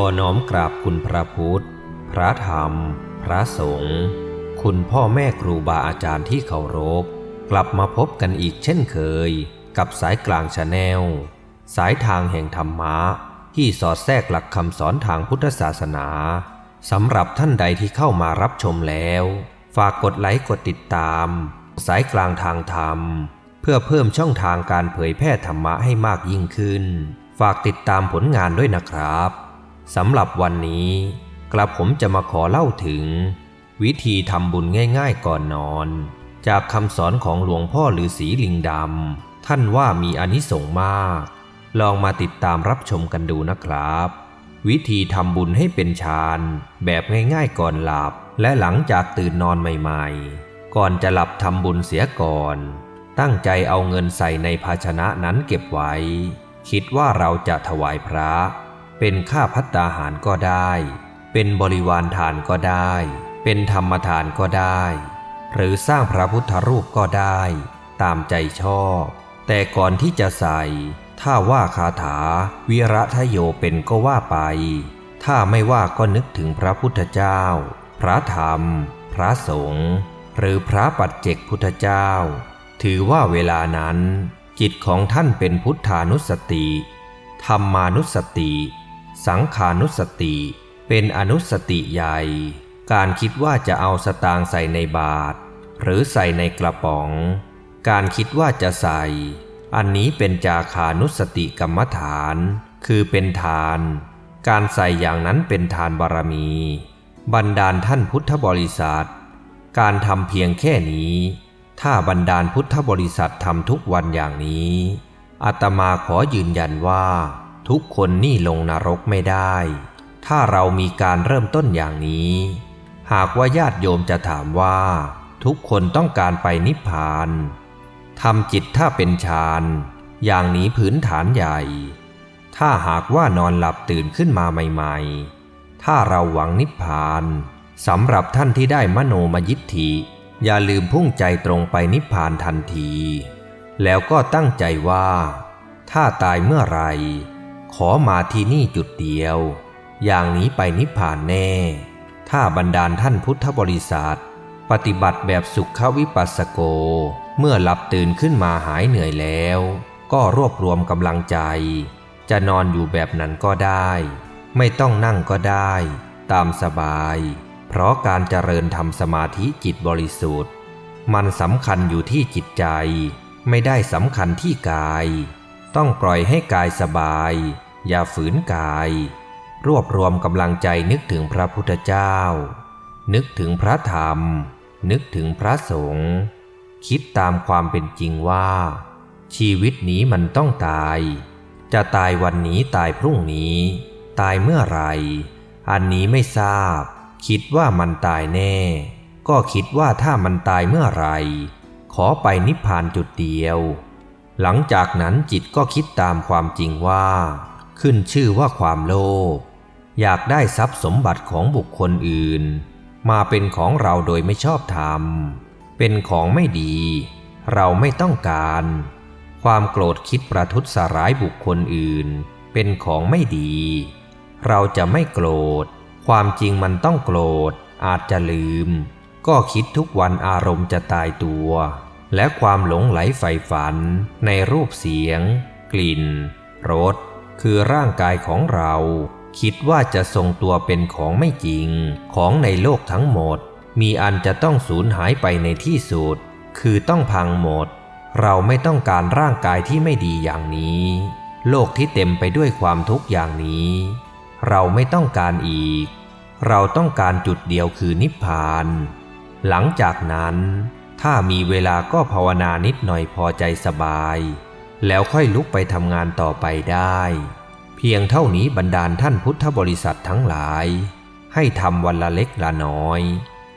อน้อมกราบคุณพระพุทธ พระธรรม พระสงฆ์ คุณพ่อแม่ครูบาอาจารย์ที่เคารพ กลับมาพบกันอีกเช่นเคย กับสายกลางชาแนล สายทางแห่งธรรมะ ที่สอดแทรกหลักคำสอนทางพุทธศาสนา สำหรับท่านใดที่เข้ามารับชมแล้ว ฝากกดไลค์กดติดตาม สายกลางทางธรรม เพื่อเพิ่มช่องทางการเผยแพร่ธรรมะให้มากยิ่งขึ้น ฝากติดตามผลงานด้วยนะครับ สำหรับวันนี้กระผมจะมาขอเล่าถึง วิธีทำบุญง่ายๆก่อนนอน จากคำสอนของหลวงพ่อฤาษีลิงดำท่านว่ามีอานิสงส์มาก ลองมาติดตามรับชมกันดูนะครับ วิธีทำบุญให้เป็นฌานแบบง่ายๆก่อนหลับ และหลังจากตื่นนอนใหม่ๆ ก่อนจะหลับทำบุญเสียก่อน ตั้งใจเอาเงินใส่ในภาชนะนั้นเก็บไว้ คิดว่าเราจะถวายพระ เป็นค่าพัตตาหารก็ได้ เป็นบริวารทานก็ได้ เป็นธรรมทานก็ได้ หรือสร้างพระพุทธรูปก็ได้ ตามใจชอบ แต่ก่อนที่จะใส่ ถ้าว่าคาถา วิระทะโยเป็นก็ว่าไป ถ้าไม่ว่าก็นึกถึงพระพุทธเจ้า พระธรรม พระสงฆ์หรือพระปัจเจกพุทธเจ้า ถือว่าเวลานั้น จิตของท่านเป็นพุทธานุสติธรรมานุสติ สังขานุสติ เป็นอนุสติใหญ่ การคิดว่าจะเอาสตางค์ใส่ในบาตรหรือใส่ในกระป๋อง การคิดว่าจะใส่ อันนี้เป็นจาคานุสติกรรมฐาน คือเป็นทาน การใส่อย่างนั้นเป็นทานบารมีบันดาลท่านพุทธบริษัท การทำเพียงแค่นี้ ถ้าบันดาลพุทธบริษัททำทุกวันอย่างนี้อาตมาขอยืนยันว่า ทุกคนนี่ลงนรกไม่ได้ ถ้าเรามีการเริ่มต้นอย่างนี้ หากว่าญาติโยมจะถามว่า ทุกคนต้องการไปนิพพานทำจิตถ้าเป็นฌานอย่างนี้พื้นฐานใหญ่ ถ้าหากว่านอนหลับตื่นขึ้นมาใหม่ๆ ถ้าเราหวังนิพพานสำหรับท่านที่ได้มโนมยิทธิ อย่าลืมพุ่งใจตรงไปนิพพานทันที แล้วก็ตั้งใจว่า ถ้าตายเมื่อไหร ขอมาที่นี่จุดเดียว อย่างนี้ไปนิพพานแน่ ถ้าบรรดาลท่านพุทธบริษัท ปฏิบัติแบบสุขวิปัสสโก เมื่อหลับตื่นขึ้นมาหายเหนื่อยแล้ว ก็รวบรวมกำลังใจ จะนอนอยู่แบบนั้นก็ได้ ไม่ต้องนั่งก็ได้ ตามสบาย เพราะการเจริญทำสมาธิจิตบริสุทธิ์ มันสำคัญอยู่ที่จิตใจ ไม่ได้สำคัญที่กาย ต้องปล่อยให้กายสบาย อย่าฝืนกาย รวบรวมกำลังใจนึกถึงพระพุทธเจ้า นึกถึงพระธรรม นึกถึงพระสงฆ์คิดตามความเป็นจริงว่า ชีวิตนี้มันต้องตาย จะตายวันนี้ตายพรุ่งนี้ ตายเมื่อไรอันนี้ไม่ทราบ คิดว่ามันตายแน่ ก็คิดว่าถ้ามันตายเมื่อไรขอไปนิพพานจุดเดียว หลังจากนั้นจิตก็คิดตามความจริงว่า ขึ้นชื่อว่าความโลภอยากได้ทรัพย์สมบัติของบุคคลอื่น มาเป็นของเราโดยไม่ชอบธรรม เป็นของไม่ดี เราไม่ต้องการ ความโกรธคิดประทุษร้ายบุคคลอื่น เป็นของไม่ดี เราจะไม่โกรธ ความจริงมันต้องโกรธ อาจจะลืม ก็คิดทุกวันอารมณ์จะตายตัว และความหลงไหลใฝ่ฝันในรูปเสียง กลิ่น รส คือร่างกายของเรา คิดว่าจะทรงตัวเป็นของไม่จริง ของในโลกทั้งหมด มีอันจะต้องสูญหายไปในที่สุด คือต้องพังหมด เราไม่ต้องการร่างกายที่ไม่ดีอย่างนี้ โลกที่เต็มไปด้วยความทุกข์อย่างนี้ เราไม่ต้องการอีก เราต้องการจุดเดียวคือนิพพาน หลังจากนั้น ถ้ามีเวลาก็ภาวนานิดหน่อยพอใจสบาย แล้วค่อยลุกไปทำงานต่อไปได้ เพียงเท่านี้บรรดาลท่านพุทธบริษัททั้งหลาย ให้ทำวันละเล็กละน้อย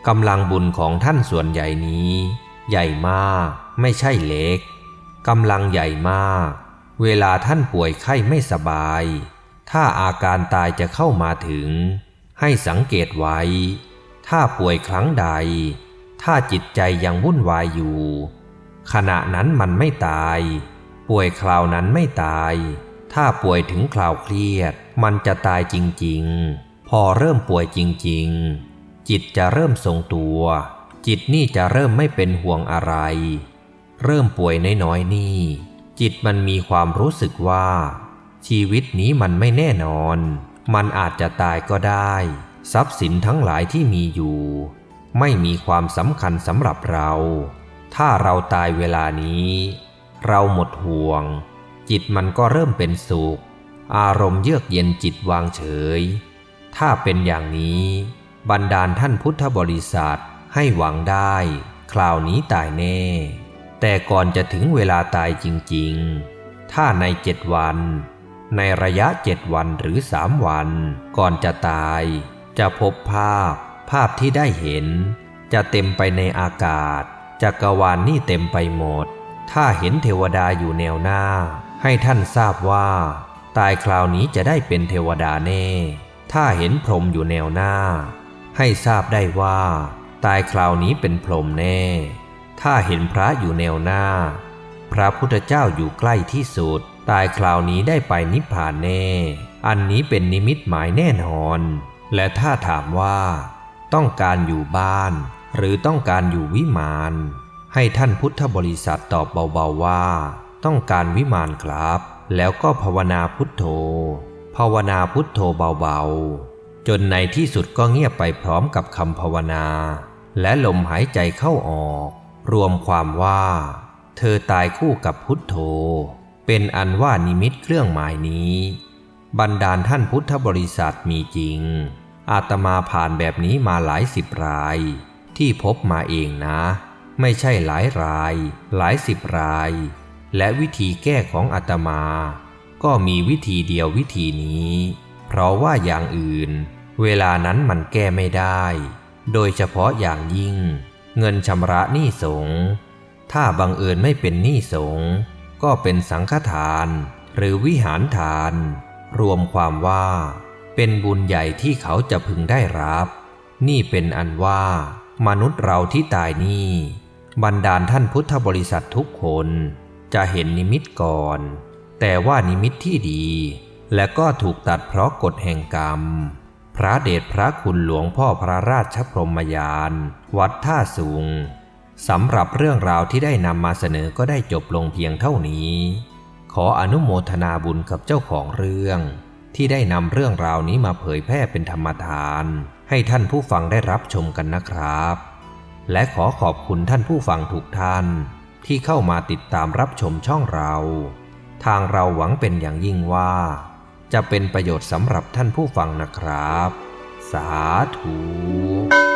กำลังบุญของท่านส่วนใหญ่นี้ ใหญ่มากไม่ใช่เล็กกำลังใหญ่มาก เวลาท่านป่วยไข้ไม่สบาย ถ้าอาการตายจะเข้ามาถึง ให้สังเกตไว้ ถ้าป่วยครั้งใด ถ้าจิตใจยังวุ่นวายอยู่ ขณะนั้นมันไม่ตาย ป่วยคราวนั้นไม่ตาย ถ้าป่วยถึงคราวเครียด มันจะตายจริง ๆ พอเริ่มป่วยจริง ๆ จิตจะเริ่มทรงตัว จิตนี่จะเริ่มไม่เป็นห่วงอะไร เริ่มป่วยน้อยๆนี่ จิตมันมีความรู้สึกว่า ชีวิตนี้มันไม่แน่นอน มันอาจจะตายก็ได้ ทรัพย์สินทั้งหลายที่มีอยู่ ไม่มีความสำคัญสำหรับเรา ถ้าเราตายเวลานี้ เราหมดห่วง จิตมันก็เริ่มเป็นสุข อารมณ์เยือกเย็นจิตวางเฉย ถ้าเป็นอย่างนี้ บรรดาลท่านพุทธบริษัทให้หวังได้ คราวนี้ตายแน่ แต่ก่อนจะถึงเวลาตายจริง ๆ ถ้าในเจ็ดวัน ในระยะเจ็ดวันหรือสามวัน ก่อนจะตาย จะพบภาพ ภาพที่ได้เห็น จะเต็มไปในอากาศจักรวาลนนี่เต็มไปหมด ถ้าเห็นเทวดาอยู่แนวหน้า ให้ท่านทราบว่า ตายคราวนี้จะได้เป็นเทวดาแน่ ถ้าเห็นพรหมอยู่แนวหน้า ให้ทราบได้ว่า ตายคราวนี้เป็นพรหมแน่ ถ้าเห็นพระอยู่แนวหน้า พระพุทธเจ้าอยู่ใกล้ที่สุด ตายคราวนี้ได้ไปนิพพานแน่ อันนี้เป็นนิมิตหมายแน่นอน และถ้าถามว่า ต้องการอยู่บ้าน หรือต้องการอยู่วิมาน ให้ท่านพุทธบริษัทตอบเบาๆว่า ต้องการวิมานครับ แล้วก็ภาวนาพุทโธ ภาวนาพุทโธเบาๆ จนในที่สุดก็เงียบไปพร้อมกับคำภาวนา และลมหายใจเข้าออก รวมความว่า เธอตายคู่กับพุทโธ เป็นอันว่านิมิตเครื่องหมายนี้บรรดาลท่านพุทธบริษัทมีจริง อาตมาผ่านแบบนี้มาหลายสิบราย ที่พบมาเองนะ ไม่ใช่หลายราย หลายสิบราย และวิธีแก้ของอาตมา ก็มีวิธีเดียววิธีนี้ เพราะว่าอย่างอื่น เวลานั้นมันแก้ไม่ได้ โดยเฉพาะอย่างยิ่ง เงินชำระหนี้สงถ้าบังเอิญไม่เป็นหนี้สงก็เป็นสังฆทาน หรือวิหารทาน รวมความว่า เป็นบุญใหญ่ที่เขาจะพึงได้รับ นี่เป็นอันว่า มนุษย์เราที่ตายนี่บรรดาลท่านพุทธบริษัททุกคนจะเห็นนิมิตก่อน แต่ว่านิมิตที่ดี และก็ถูกตัดเพราะกฎแห่งกรรม พระเดชพระคุณหลวงพ่อพระราชพรหมยาน วัดท่าสูงสำหรับเรื่องราวที่ได้นำมาเสนอก็ได้จบลงเพียงเท่านี้ ขออนุโมทนาบุญกับเจ้าของเรื่อง ที่ได้นำเรื่องราวนี้มาเผยแพร่เป็นธรรมทาน ให้ท่านผู้ฟังได้รับชมกันนะครับ และขอขอบคุณท่านผู้ฟังทุกท่าน ที่เข้ามาติดตามรับชมช่องเรา ทางเราหวังเป็นอย่างยิ่งว่า จะเป็นประโยชน์สำหรับท่านผู้ฟังนะครับ สาธุ